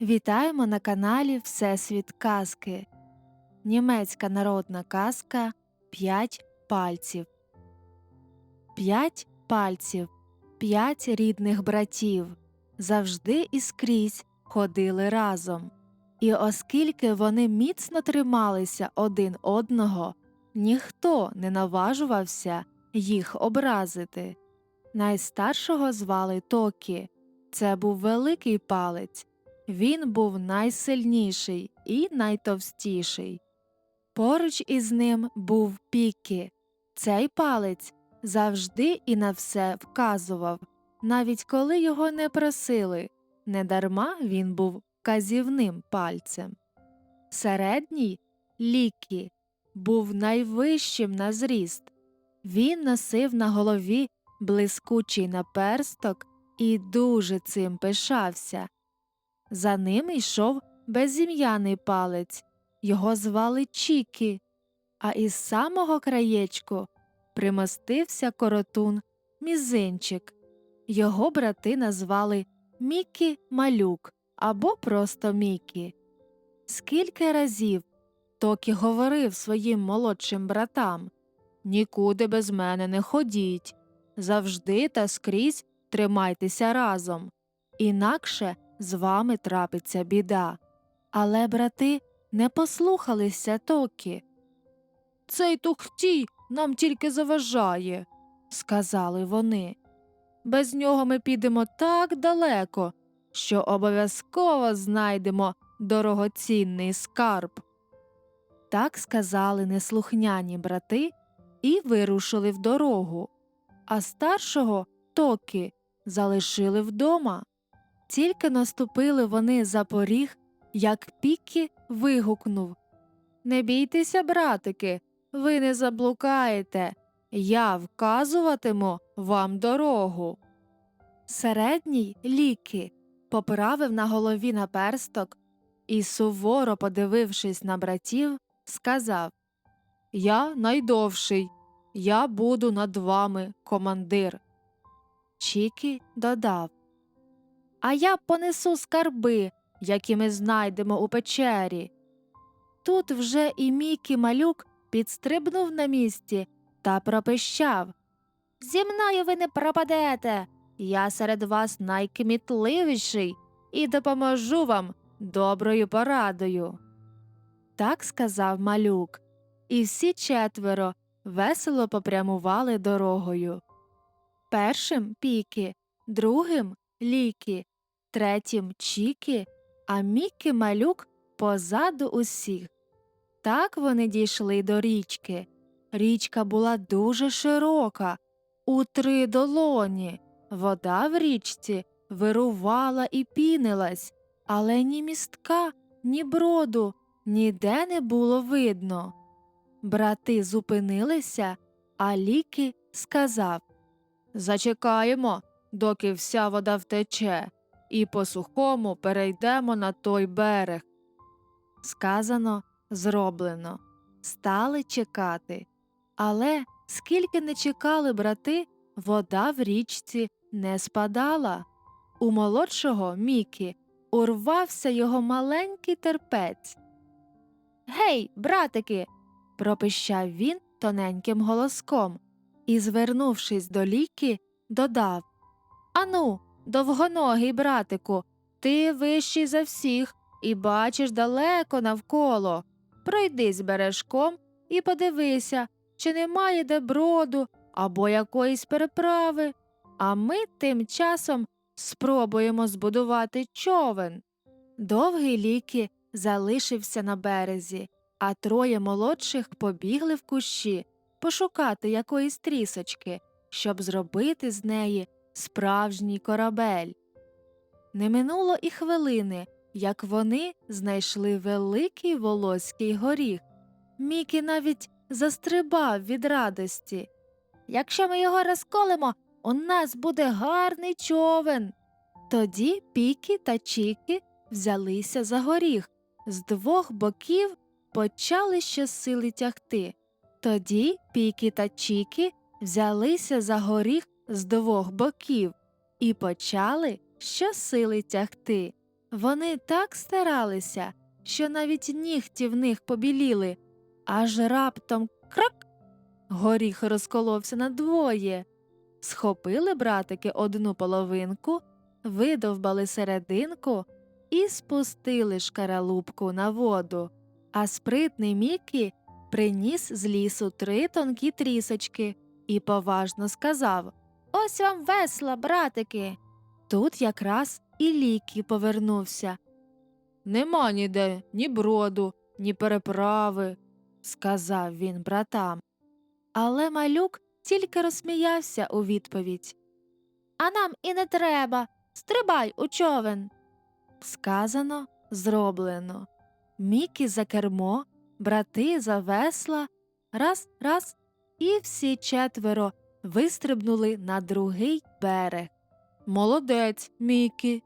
Вітаємо на каналі Всесвіт Казки. Німецька народна казка П'ять пальців. П'ять пальців, п'ять рідних братів завжди і скрізь ходили разом. І оскільки вони міцно трималися один одного, ніхто не наважувався їх образити. Найстаршого звали Токі. Це був великий палець. Він був найсильніший і найтовстіший. Поруч із ним був Пікі. Цей палець завжди і на все вказував, навіть коли його не просили. Недарма він був вказівним пальцем. Середній Лікі був найвищим на зріст. Він носив на голові блискучий наперсток і дуже цим пишався. За ним йшов безім'яний палець, його звали Чікі, а із самого краєчку примостився коротун мізинчик. Його брати назвали Мікі Малюк або просто Мікі. Скільки разів Токі говорив своїм молодшим братам Нікуди без мене не ходіть, завжди та скрізь тримайтеся разом, інакше з вами трапиться біда. Але брати не послухалися Токі. Цей тухтій нам тільки заважає, сказали вони. Без нього ми підемо так далеко, що обов'язково знайдемо дорогоцінний скарб. Так сказали неслухняні брати і вирушили в дорогу, а старшого Токі залишили вдома. Тільки наступили вони за поріг, як Пікі вигукнув Не бійтеся, братики, ви не заблукаєте. Я вказуватиму вам дорогу. Середній ліки поправив на голові наперсток і, суворо подивившись на братів, сказав Я найдовший, я буду над вами командир. Чікі додав А я понесу скарби, які ми знайдемо у печері. Тут вже і Мікі малюк підстрибнув на місці та пропищав Зі мною ви не пропадете. Я серед вас найкмітливіший і допоможу вам доброю порадою. Так сказав малюк, і всі четверо весело попрямували дорогою. Першим піки, другим ліки, третім чіки, а Мікі малюк позаду усіх. Так вони дійшли до річки. Річка була дуже широка, у три долоні. Вода в річці вирувала і пінилась, але ні містка, ні броду ніде не було видно. Брати зупинилися, а ліки сказав Зачекаємо, доки вся вода втече, і по сухому перейдемо на той берег. Сказано, зроблено. Стали чекати. Але скільки не чекали брати, вода в річці не спадала. У молодшого Мікі урвався його маленький терпець. Гей, братики. пропищав він тоненьким голоском і, звернувшись до ліки, додав Ану, довгоногий братику, ти вищий за всіх і бачиш далеко навколо. Пройдись бережком і подивися, чи немає де броду або якоїсь переправи, а ми тим часом спробуємо збудувати човен. Довгий ліки залишився на березі, а троє молодших побігли в кущі пошукати якоїсь трісочки, щоб зробити з неї справжній корабель. Не минуло і хвилини, як вони знайшли великий волоський горіх. Мікі навіть застрибав від радості. Якщо ми його розколимо, у нас буде гарний човен. Тоді Пікі та Чікі взялися за горіх, з двох боків почали щосили тягти. Тоді Пікі та Чікі взялися за горіх з двох боків і почали щосили тягти. Вони так старалися, що навіть нігті в них побіліли, аж раптом крак горіх розколовся надвоє. Схопили братики одну половинку, видовбали серединку і спустили шкаралупку на воду, а спритний Мікі приніс з лісу три тонкі трісочки і поважно сказав Ось вам весла, братики. Тут якраз і лікі повернувся. Нема ніде ні броду, ні переправи, сказав він братам. Але малюк тільки розсміявся у відповідь. А нам і не треба. Стрибай у човен. Сказано, зроблено. Мікі за кермо, брати за весла, раз, раз, і всі четверо вистрибнули на другий берег. Молодець, Мікі.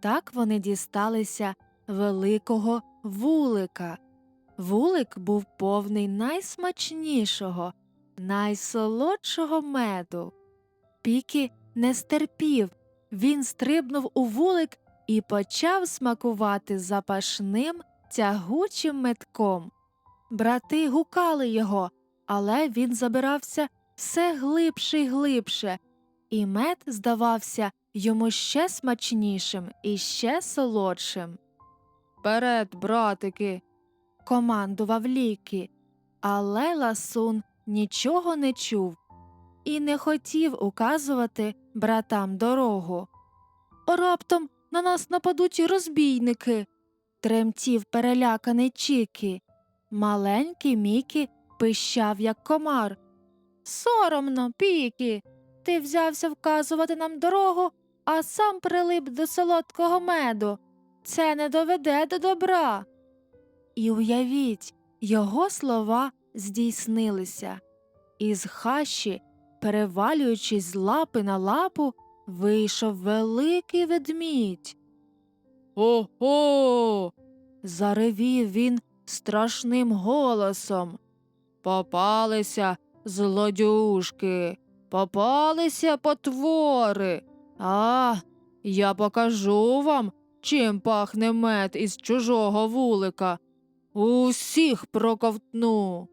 Так вони дісталися великого вулика. Вулик був повний найсмачнішого, найсолодшого меду. Пікі не стерпів, він стрибнув у вулик і почав смакувати запашним тягучим метком. Брати гукали його, але він забирався все глибше й глибше, і мед здавався йому ще смачнішим і ще солодшим. Перед, братики, командував ліки, але ласун нічого не чув і не хотів указувати братам дорогу. Раптом на нас нападуть розбійники, тремтів переляканий Чікі. Маленький Мікі пищав, як комар. Соромно, Пікі. Ти взявся вказувати нам дорогу, а сам прилип до солодкого меду. Це не доведе до добра. І уявіть, його слова здійснилися. Із хащі, перевалюючись з лапи на лапу, вийшов великий ведмідь. Ого. заревів він страшним голосом. Попалися злодюшки, попалися потвори. А, я покажу вам, чим пахне мед із чужого вулика. Усіх проковтну.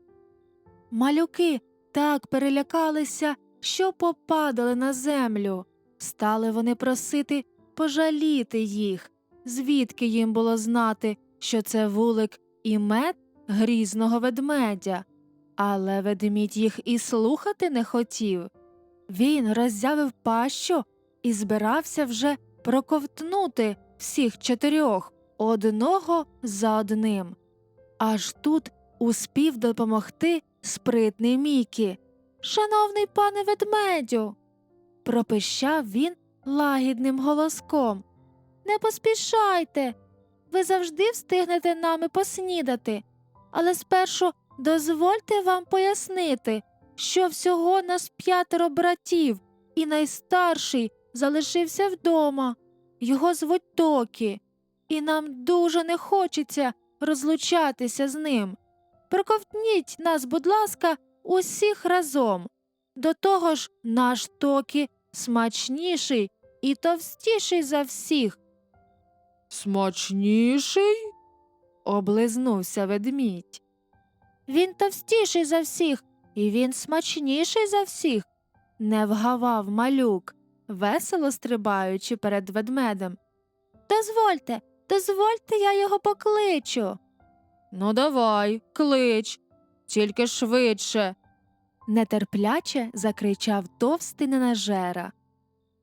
Малюки так перелякалися, що попадали на землю. Стали вони просити пожаліти їх, звідки їм було знати, що це вулик і мед грізного ведмедя. Але ведмідь їх і слухати не хотів. Він роззявив пащу і збирався вже проковтнути всіх чотирьох одного за одним. Аж тут успів допомогти спритний Мікі. Шановний пане ведмедю, пропищав він лагідним голоском. Не поспішайте. Ви завжди встигнете нами поснідати, але спершу дозвольте вам пояснити, що всього нас п'ятеро братів, і найстарший залишився вдома. Його звуть Токі, і нам дуже не хочеться розлучатися з ним. Проковтніть нас, будь ласка, усіх разом. До того ж, наш Токі смачніший і товстіший за всіх. Смачніший? облизнувся ведмідь. Він товстіший за всіх, і він смачніший за всіх, не вгавав малюк, весело стрибаючи перед ведмедем. Дозвольте, дозвольте, я його покличу. Ну, давай, клич, тільки швидше. нетерпляче закричав товстий ненажера.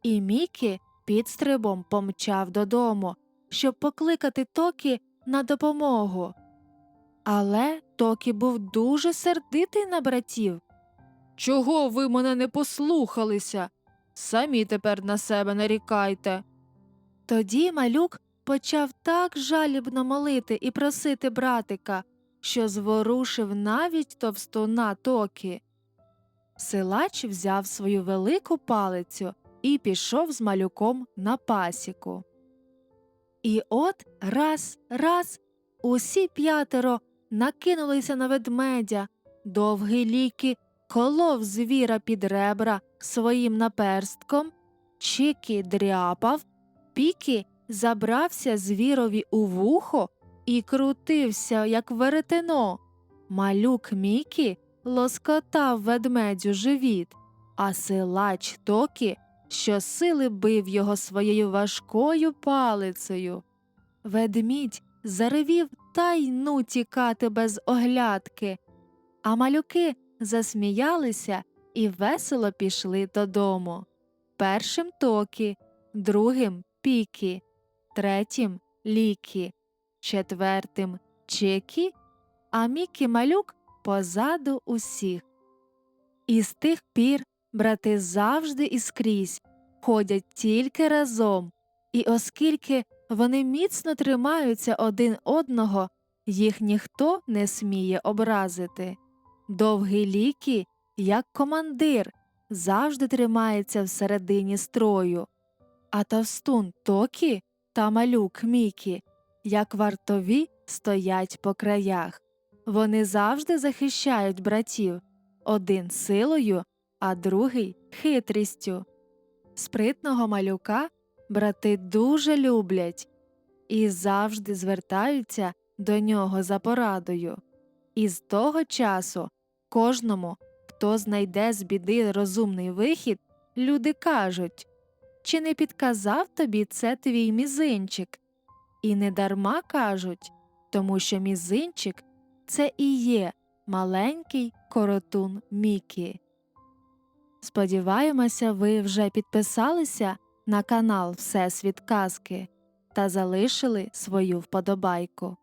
І Мікі підстрибом помчав додому, щоб покликати Токі на допомогу. Але Токі був дуже сердитий на братів. Чого ви мене не послухалися? Самі тепер на себе нарікайте. Тоді малюк почав так жалібно молити і просити братика, що зворушив навіть товстуна Токі. Силач взяв свою велику палицю і пішов з малюком на пасіку. І от раз, раз, усі п'ятеро накинулися на ведмедя, довгий ліки колов звіра під ребра своїм наперстком, Чікі дряпав, пікі забрався звірові у вухо і крутився, як веретено. Малюк Мікі лоскотав ведмедю живіт, а силач Токі щосили бив його своєю важкою палицею. Ведмідь заревів та й ну тікати без оглядки, а малюки засміялися і весело пішли додому. Першим Токі, другим Пікі, третім Лікі, четвертим Чекі, а Мікі малюк позаду усіх. І з тих пір брати завжди і скрізь ходять тільки разом, і оскільки вони міцно тримаються один одного, їх ніхто не сміє образити. Довгий лікі, як командир, завжди тримається всередині строю, а товстун Токі та малюк Мікі, як вартові, стоять по краях. Вони завжди захищають братів, один силою, а другий хитрістю. Спритного малюка брати дуже люблять і завжди звертаються до нього за порадою. І з того часу кожному, хто знайде з біди розумний вихід, люди кажуть чи не підказав тобі це твій мізинчик? І не дарма кажуть, тому що мізинчик це і є маленький коротун Мікі. Сподіваємося, ви вже підписалися на канал Всесвіт Казки та залишили свою вподобайку.